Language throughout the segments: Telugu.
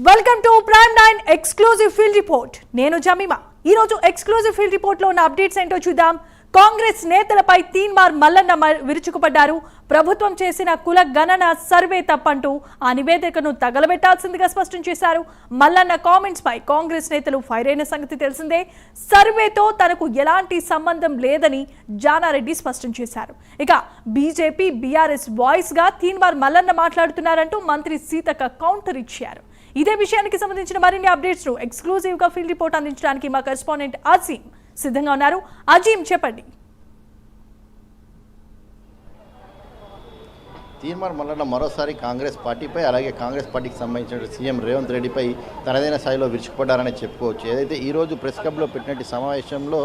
Welcome to prime nine exclusive field report నేను జమీమా. ఈ రోజు ఎక్స్క్లూజివ్ ఫీల్డ్ రిపోర్ట్లో ఉన్న అప్డేట్స్ ఏంటో చూద్దాం. కాంగ్రెస్ నేతలపై తీన్మార్ మల్లన్న మ- విరుచుకుపడ్డారు. ప్రభుత్వం చేసిన కుల గణన సర్వే తప్పంటూ ఆ నివేదికను తగలబెట్టాల్సిందిగా స్పష్టం చేశారు. మల్లన్న కామెంట్స్ పై కాంగ్రెస్ నేతలు ఫైర్ అయిన సంగతి తెలిసిందే. సర్వేతో తనకు ఎలాంటి సంబంధం లేదని జానారెడ్డి స్పష్టం చేశారు. ఇక బీజేపీ బీఆర్ఎస్ వాయిస్గా తీన్మార్ మల్లన్న మాట్లాడుతున్నారంటూ మంత్రి సీతక్క కౌంటర్ ఇచ్చారు. ఇదే విషయానికి సంబంధించిన మరిన్ని అప్డేట్స్ను ఎక్స్క్లూజివ్గా ఫీల్డ్ రిపోర్ట్ అందించడానికి మా కరెస్పాండెంట్ అజీం సిద్ధంగా ఉన్నారు. అజీం చెప్పండి. తీర్మానం మల్లన్న మరోసారి కాంగ్రెస్ పార్టీపై అలాగే కాంగ్రెస్ పార్టీకి సంబంధించిన సీఎం రేవంత్ రెడ్డిపై తనదైన స్థాయిలో విరుచుకుపడ్డారని చెప్పుకోవచ్చు. ఏదైతే ఈరోజు ప్రెస్ క్లబ్లో పెట్టినట్టు సమావేశంలో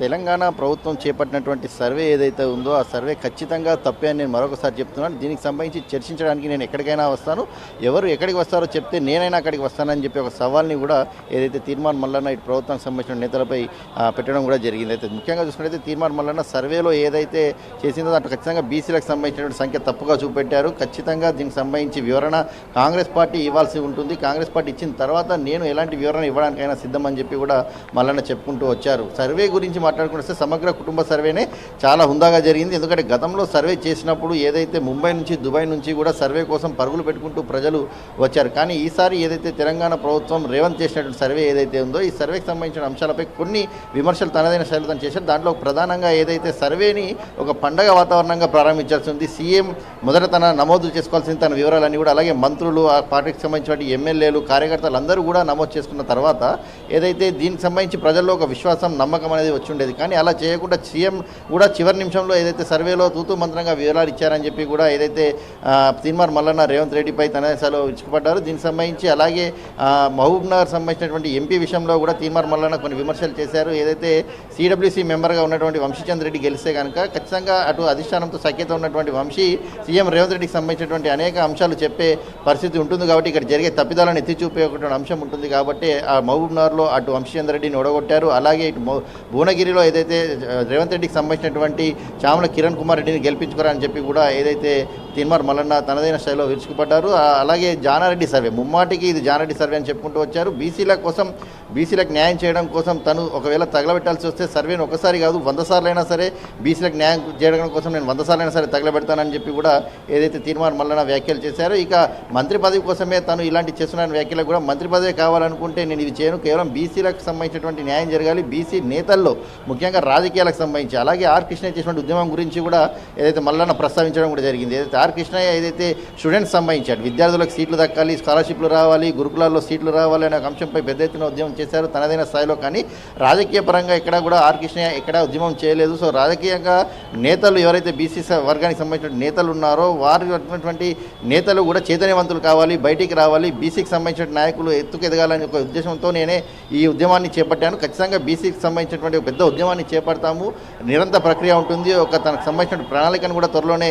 తెలంగాణ ప్రభుత్వం చేపట్టినటువంటి సర్వే ఏదైతే ఉందో ఆ సర్వే ఖచ్చితంగా తప్పే అని నేను మరొకసారి చెప్తున్నాను. దీనికి సంబంధించి చర్చించడానికి నేను ఎక్కడికైనా వస్తాను. ఎవరు ఎక్కడికి వస్తారో చెప్తే నేనైనా అక్కడికి వస్తానని చెప్పి ఒక సవాల్ని కూడా ఏదైతే తీర్మాన్ మల్లన్న ఇటు ప్రభుత్వానికి సంబంధించిన నేతలపై పెట్టడం కూడా జరిగింది. అయితే ముఖ్యంగా చూసుకున్నట్లయితే తీర్మాన్ మల్లన్న సర్వేలో ఏదైతే చేసిందో దాంట్లో ఖచ్చితంగా బీసీలకు సంబంధించినటువంటి సంఖ్య తప్పుగా పెట్టారు. ఖచ్చితంగా దీనికి సంబంధించి వివరణ కాంగ్రెస్ పార్టీ ఇవ్వాల్సి ఉంటుంది. కాంగ్రెస్ పార్టీ ఇచ్చిన తర్వాత నేను ఎలాంటి వివరణ ఇవ్వడానికైనా సిద్ధమని చెప్పి కూడా మల్లన్న చెప్పుకుంటూ వచ్చారు. సర్వే గురించి మాట్లాడుకుంటే సమగ్ర కుటుంబ సర్వేనే చాలా హుందాగా జరిగింది. ఎందుకంటే గతంలో సర్వే చేసినప్పుడు ఏదైతే ముంబై నుంచి దుబాయ్ నుంచి కూడా సర్వే కోసం పరుగులు పెట్టుకుంటూ ప్రజలు వచ్చారు. కానీ ఈసారి ఏదైతే తెలంగాణ ప్రభుత్వం రేవంత్ చేసినటువంటి సర్వే ఏదైతే ఉందో ఈ సర్వేకి సంబంధించిన అంశాలపై కొన్ని విమర్శలు తనదైన శైలి తను చేశారు. దాంట్లో ప్రధానంగా ఏదైతే సర్వేని ఒక పండగ వాతావరణంగా ప్రారంభించాల్సి ఉంది. సీఎం మొదట తన నమోదు చేసుకోవాల్సిన తన వివరాలన్నీ కూడా అలాగే మంత్రులు ఆ పార్టీకి సంబంధించిన ఎమ్మెల్యేలు కార్యకర్తలు అందరూ కూడా నమోదు చేసుకున్న తర్వాత ఏదైతే దీనికి సంబంధించి ప్రజల్లో ఒక విశ్వాసం నమ్మకం అనేది వచ్చి ఉండేది. కానీ అలా చేయకుండా సీఎం కూడా చివరి నిమిషంలో ఏదైతే సర్వేలో తూతూ మంత్రంగా వివరాలు ఇచ్చారని చెప్పి కూడా ఏదైతే ఆ, తీన్మార్ మల్లన్న రేవంత్ రెడ్డిపై తన దేశాలు ఇచ్చుకుపడ్డారు దీనికి సంబంధించి అలాగే మహబూబ్ నగర్ సంబంధించినటువంటి ఎంపీ విషయంలో కూడా తీన్మార్ మల్లన్న కొన్ని విమర్శలు చేశారు. ఏదైతే సిడబ్ల్యూసీ మెంబర్గా ఉన్నటువంటి వంశీచంద్ర రెడ్డి గెలిస్తే కనుక ఖచ్చితంగా అటు అధిష్టానంతో సఖ్యత ఉన్నటువంటి వంశీ సీఎం రేవంత్ రెడ్డికి సంబంధించినటువంటి అనేక అంశాలు చెప్పే పరిస్థితి ఉంటుంది కాబట్టి ఇక్కడ జరిగే తప్పిదాలను ఎత్తి చూపే అంశం ఉంటుంది కాబట్టి ఆ మహబూబ్నగర్లో అటు వంశీచంద్ర రెడ్డిని ఓడగొట్టారు. అలాగే ఇటు భువనగిరిలో ఏదైతే రేవంత్ రెడ్డికి సంబంధించినటువంటి చామల కిరణ్ కుమార్ రెడ్డిని గెలిపించుకోరని చెప్పి కూడా ఏదైతే తిన్మార్ మల్లన్న తనదైన శైలిలో విరుచుకుపడ్డారు. అలాగే జానారెడ్డి సర్వే ముమ్మాటికి ఇది జానారెడ్డి సర్వే అని చెప్పుకుంటూ వచ్చారు. బీసీల కోసం బీసీలకు న్యాయం చేయడం కోసం తను ఒకవేళ తగలబెట్టాల్సి వస్తే సర్వేను ఒకసారి కాదు వంద సార్లు అయినా సరే బీసీలకు న్యాయం చేయడం కోసం నేను వంద సార్లు అయినా సరే తగలబెడతానని చెప్పి కూడా ఏదైతే తీర్మానం మల్లన వ్యాఖ్యలు చేశారో ఇక మంత్రి పదవి కోసమే తను ఇలాంటి చేస్తున్న వ్యాఖ్యలకు కూడా మంత్రి పదవి కావాలనుకుంటే నేను ఇది చేయను. కేవలం బీసీలకు సంబంధించినటువంటి న్యాయం జరగాలి. బీసీ నేతల్లో ముఖ్యంగా రాజకీయాలకు సంబంధించి అలాగే ఆర్ కృష్ణ చేసినటువంటి ఉద్యమం గురించి కూడా ఏదైతే మల్లన్న ప్రస్తావించడం కూడా జరిగింది. ఏదైతే ఆర్ కృష్ణయ్య ఏదైతే స్టూడెంట్స్ సంబంధించాడు విద్యార్థులకు సీట్లు దక్కాలి స్కాలర్షిప్లు రావాలి గురుకులాల్లో సీట్లు రావాలి అనే ఒక అంశంపై పెద్ద ఎత్తున ఉద్యమం చేశారు. తనదైన స్థాయిలో కానీ రాజకీయ పరంగా ఎక్కడ కూడా ఆర్ కృష్ణయ్య ఎక్కడ ఉద్యమం చేయలేదు. సో రాజకీయంగా నేతలు ఎవరైతే బీసీ వర్గానికి సంబంధించిన నేతలు ఉన్నారో వారి ఉన్నటువంటి నేతలు కూడా చైతన్యవంతులు కావాలి బయటికి రావాలి. బీసీకి సంబంధించిన నాయకులు ఎత్తుకు ఎదగాలని ఒక ఉద్దేశంతో నేనే ఈ ఉద్యమాన్ని చేపట్టాను. ఖచ్చితంగా బీసీకి సంబంధించినటువంటి ఒక పెద్ద ఉద్యమాన్ని చేపడతాము. నిరంతర ప్రక్రియ ఉంటుంది. ఒక తనకు సంబంధించిన ప్రణాళికను కూడా త్వరలోనే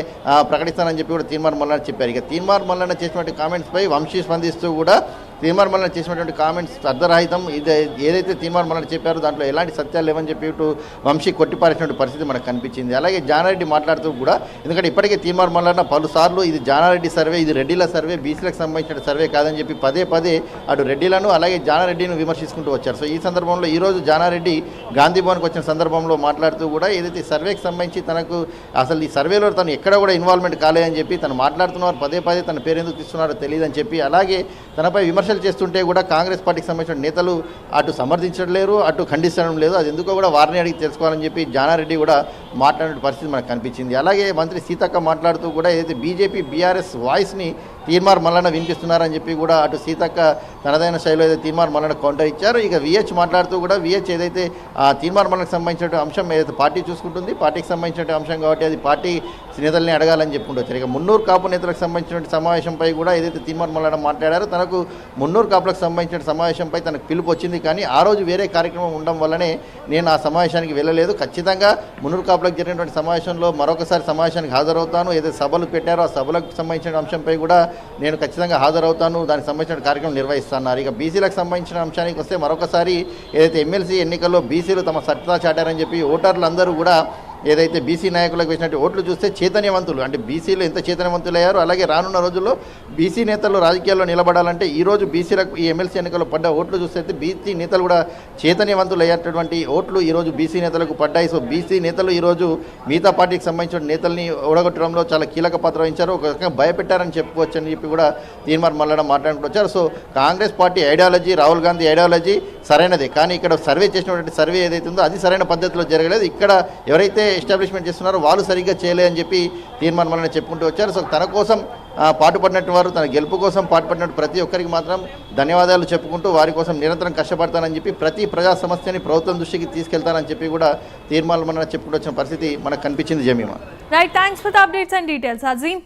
ప్రకటిస్తానని చెప్పి కూడా తీర్మార్ మల్లన్న చెప్పారు. ఇక తీర్మార్ మల్లన్న చేసినటువంటి కామెంట్స్పై వంశీ స్పందిస్తూ కూడా తీర్మార్ మల్లన చేసినటువంటి కామెంట్స్ అర్ధరహితం ఇది ఏదైతే తీర్మార్ మల్లన చెప్పారో దాంట్లో ఎలాంటి సత్యాలు లేవని చెప్పి ఇటు వంశీ కొట్టిపారేసినటువంటి పరిస్థితి మనకు కనిపించింది. అలాగే జానారెడ్డి మాట్లాడుతూ కూడా ఎందుకంటే ఇప్పటికే తీర్మార్ మల్లన పలుసార్లు ఇది జానారెడ్డి సర్వే ఇది రెడ్డిల సర్వే బీసీలకు సంబంధించిన సర్వే కాదని చెప్పి పదే పదే అటు రెడ్డిలను అలాగే జానారెడ్డిని విమర్శించుకుంటూ వచ్చారు. సో ఈ సందర్భంలో ఈరోజు జానారెడ్డి గాంధీ భవన్కి వచ్చిన సందర్భంలో మాట్లాడుతూ కూడా ఏదైతే సర్వేకి సంబంధించి తనకు అసలు ఈ సర్వేలో తను ఎక్కడ కూడా ఇన్వాల్వ్మెంట్ కాలేదని చెప్పి తను మాట్లాడుతున్నారు. పదే పదే తన పేరు ఎందుకు తీస్తున్నారో తెలియదని చెప్పి అలాగే తనపై విమర్శలు చేస్తుంటే కూడా కాంగ్రెస్ పార్టీకి సంబంధించిన నేతలు అటు సమర్థించడం లేరు అటు ఖండించడం లేదు. అది ఎందుకో కూడా వారిని అడిగి తెలుసుకోవాలని చెప్పి జానారెడ్డి కూడా మాట్లాడే పరిస్థితి మనకు కనిపించింది. అలాగే మంత్రి సీతక్క మాట్లాడుతూ కూడా ఏదైతే బీజేపీ బీఆర్ఎస్ వాయిస్ని తీర్మార్ మల్లన వినిపిస్తున్నారని చెప్పి కూడా అటు సీతక్క తనదైన శైలిలో ఏదైతే తీర్మార్ మల్లన కౌంటర్ ఇచ్చారు ఇక విహెచ్ మాట్లాడుతూ కూడా విహెచ్ ఏదైతే ఆ తీర్మార్ మల్లనకు సంబంధించిన అంశం ఏదైతే పార్టీ చూసుకుంటుంది పార్టీకి సంబంధించిన అంశం కాబట్టి అది పార్టీ నేతల్ని అడగాలని చెప్పుకుంటారు ఇక మున్నూరు కాపు నేతలకు సంబంధించిన సమావేశంపై కూడా ఏదైతే తీర్మార్ మల్లన మాట్లాడారో తనకు మున్నూరు కాపులకు సంబంధించిన సమావేశంపై తనకు పిలుపు వచ్చింది. కానీ ఆ రోజు వేరే కార్యక్రమం ఉండడం వల్లనే నేను ఆ సమావేశానికి వెళ్ళలేదు. ఖచ్చితంగా మున్నూరు కాపు కాపులకు జరిగినటువంటి సమావేశంలో మరొకసారి సమావేశానికి హాజరవుతాను. ఏదైతే సభలు పెట్టారో ఆ సభలకు సంబంధించిన అంశంపై కూడా నేను ఖచ్చితంగా హాజరవుతాను. దానికి సంబంధించిన కార్యక్రమం నిర్వహిస్తున్నారు ఇక బీసీలకు సంబంధించిన అంశానికి వస్తే మరొకసారి ఏదైతే ఎమ్మెల్సీ ఎన్నికల్లో బీసీలు తమ సత్తా చాటారని చెప్పి ఓటర్లు అందరూ కూడా ఏదైతే బీసీ నాయకులకు వేసినట్టు ఓట్లు చూస్తే చైతన్యవంతులు. అంటే బీసీలు ఎంత చైతన్యవంతులు అయ్యారు అలాగే రానున్న రోజుల్లో బీసీ నేతలు రాజకీయాల్లో నిలబడాలంటే ఈ రోజు బీసీలకు ఈ ఎమ్మెల్సీ ఎన్నికల్లో పడ్డ ఓట్లు చూస్తే బీసీ నేతలు కూడా చైతన్యవంతులు అయ్యేటటువంటి ఓట్లు ఈరోజు బీసీ నేతలకు పడ్డాయి. సో బీసీ నేతలు ఈ రోజు మిగతా పార్టీకి సంబంధించిన నేతల్ని ఓడగొట్టడంలో చాలా కీలక పాత్ర వహించారు. ఒక రకంగా భయపెట్టారని చెప్పుకోవచ్చు అని చెప్పి కూడా తీర్మార్ మల్లడం మాట్లాడుకుంటూ వచ్చారు. So Congress party ideology Rahul Gandhi ideology సరైనదే. కానీ ఇక్కడ సర్వే చేసినటువంటి సర్వే ఏదైతే ఉందో అది సరైన పద్ధతిలో జరగలేదు. ఇక్కడ ఎవరైతే ఎస్టాబ్లిష్మెంట్ చేస్తున్నారో వాళ్ళు సరిగ్గా చేయలే అని చెప్పి తీర్మానం చెప్పుకుంటూ వచ్చారు. సో తన కోసం పాటుపడినట్టు వారు తన గెలుపు కోసం పాటుపడినట్టు ప్రతి ఒక్కరికి మాత్రం ధన్యవాదాలు చెప్పుకుంటూ వారి కోసం నిరంతరం కష్టపడతానని చెప్పి ప్రతి ప్రజా సమస్యని ప్రభుత్వం దృష్టికి తీసుకెళ్తానని చెప్పి కూడా తీర్మానం చెప్పుకుంటూ వచ్చిన పరిస్థితి మనకు కనిపించింది Jemima. Right thanks for updates and details Azeem